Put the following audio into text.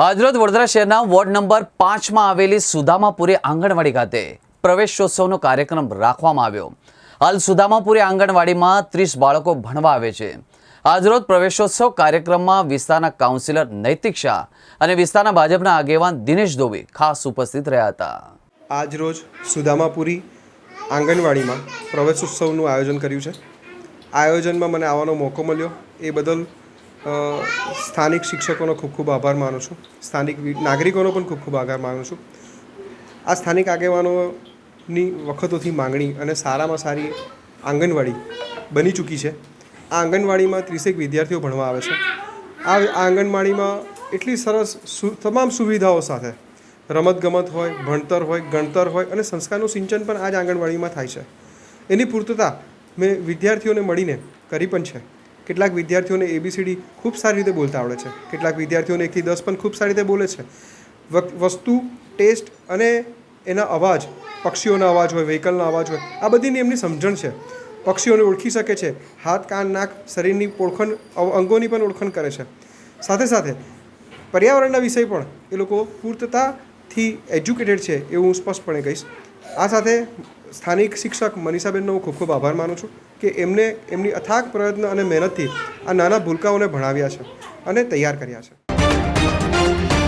આજરોજ વડોદરા શહેરના ward number પાંચમાં આવેલી સુદામાપુરી આંગણવાડી ખાતે પ્રવેશોત્સવનો કાર્યક્રમ રાખવામાં આવ્યો. હાલ સુદામાપુરી આંગણવાડીમાં ત્રીસ બાળકો ભણવા આવે છે. આજરોજ પ્રવેશોત્સવ કાર્યક્રમમાં વિસ્તારના કાઉન્સિલર નૈતિક શાહ અને વિસ્તારના ભાજપના આગેવાન દિનેશ દોબે ખાસ ઉપસ્થિત રહ્યા હતા. આજરોજ સુદામાપુરી આંગણવાડીમાં પ્રવેશોત્સવનું આયોજન કર્યું છે. આયોજનમાં મને આવવાનો મોકો મળ્યો. એ બદલ સ્થાનિક શિક્ષકોનો ખૂબ ખૂબ આભાર માનું છું. સ્થાનિક નાગરિકોનો પણ ખૂબ ખૂબ આભાર માનું છું. આ સ્થાનિક આગેવાનોની વખતોથી માંગણી અને સારામાં સારી આંગણવાડી બની ચૂકી છે. આ આંગણવાડીમાં ત્રીસેક વિદ્યાર્થીઓ ભણવા આવે છે. આ આંગણવાડીમાં એટલી સરસ તમામ સુવિધાઓ સાથે રમતગમત હોય, ભણતર હોય, ગણતર હોય અને સંસ્કારનું સિંચન પણ આ જ આંગણવાડીમાં થાય છે. એની પૂર્તતા મેં વિદ્યાર્થીઓને મળીને કરી પણ છે. કેટલાક વિદ્યાર્થીઓને એબીસીડી ખૂબ સારી રીતે બોલતા આવડે છે. કેટલાક વિદ્યાર્થીઓને એકથી દસ પણ ખૂબ સારી રીતે બોલે છે. વસ્તુ, ટેસ્ટ અને એના અવાજ, પક્ષીઓના અવાજ હોય, વ્હીકલના અવાજ હોય, આ બધીની એમની સમજણ છે. પક્ષીઓને ઓળખી શકે છે. હાથ, કાન, નાક, શરીરની ઓળખણ અંગોની પણ ઓળખણ કરે છે. સાથે સાથે, પર્યાવરણના વિષય પણ એ લોકો પૂર્તતાથી એજ્યુકેટેડ છે એવું હું સ્પષ્ટપણે કહીશ. આ સાથે સ્થાનિક શિક્ષક મનીષાબેનનો હું ખૂબ ખૂબ આભાર માનું છું કે એમને એમની અથાગ પ્રયત્ન અને મહેનતથી આ નાના ભૂલકાઓને ભણાવ્યા છે અને તૈયાર કર્યા છે.